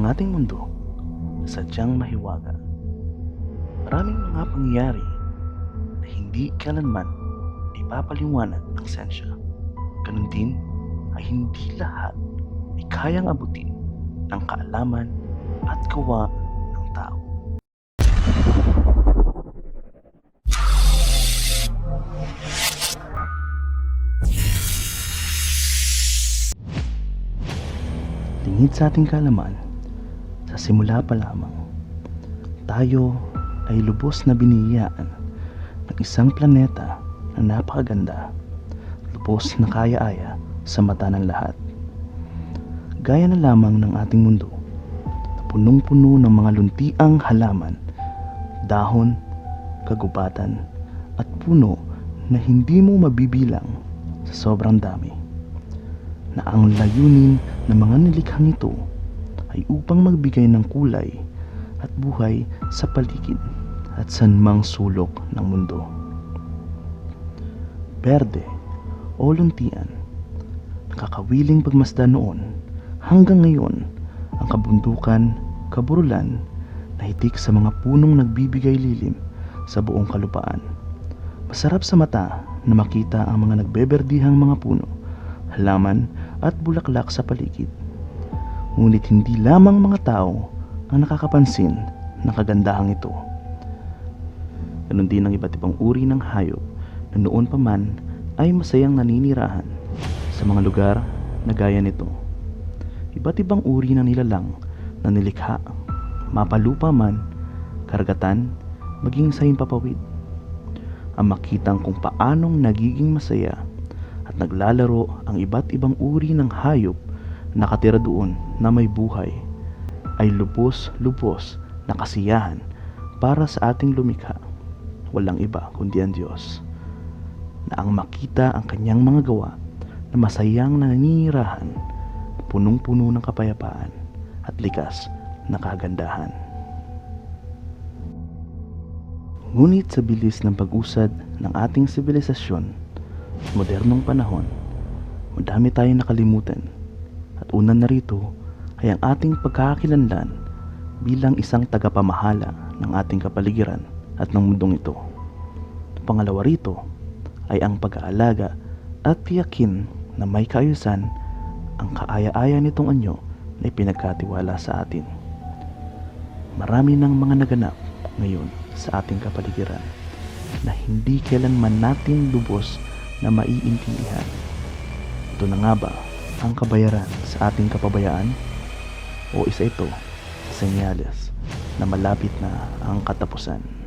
Ang ating mundo sadyang mahiwaga. Maraming mga pangyayari na hindi kailanman ipapaliwanag ng sensya. Ganun din ay hindi lahat ay kayang abutin ng kaalaman at gawa ng tao. Lingid sa ating kalaman, sa simula pa lamang, tayo ay lubos na biniyayaan ng isang planeta na napakaganda, lubos na kaya-aya sa mata ng lahat. Gaya na lamang ng ating mundo, na punong-puno ng mga luntiang halaman, dahon, kagubatan, at puno na hindi mo mabibilang sa sobrang dami na ang layunin ng mga nilikhang ito ay upang magbigay ng kulay at buhay sa paligid at sanmang sulok ng mundo. Berde o luntian, nakakawiling pagmasdan noon hanggang ngayon ang kabundukan, kaburulan na hitik sa mga punong nagbibigay lilim sa buong kalupaan. Masarap sa mata na makita ang mga nagbeberdihang mga puno, halaman at bulaklak sa paligid. Ngunit hindi lamang mga tao ang nakakapansin ng kagandahang ito. Ganon din ang iba't ibang uri ng hayop na noon pa man ay masayang naninirahan sa mga lugar na gaya nito. Iba't ibang uri ng nilalang na nilikha, mapalupa man, karagatan, maging sa himpapawid. Ang makitang kung paanong nagiging masaya at naglalaro ang iba't ibang uri ng hayop na nakatira doon na may buhay ay lubos-lubos na kasiyahan para sa ating lumikha. Walang iba kundi ang Diyos na ang makita ang kanyang mga gawa na masayang naninirahan, punong-puno ng kapayapaan at likas na kagandahan. Ngunit sa bilis ng pag-usad ng ating sibilisasyon modernong panahon, madami tayong nakalimutan at una na rito ay ang ating pagkakakilanlan bilang isang tagapamahala ng ating kapaligiran at ng mundong ito. Pangalawa rito ay ang pag-aalaga at tiyakin na may kaayusan ang kaaya-aya nitong anyo na ipinagkatiwala sa atin. Marami ng mga naganap ngayon sa ating kapaligiran na hindi kailanman natin lubos na maiintindihan. Ito na nga ba ang kabayaran sa ating kapabayaan? O isa ito senyales na malapit na ang katapusan?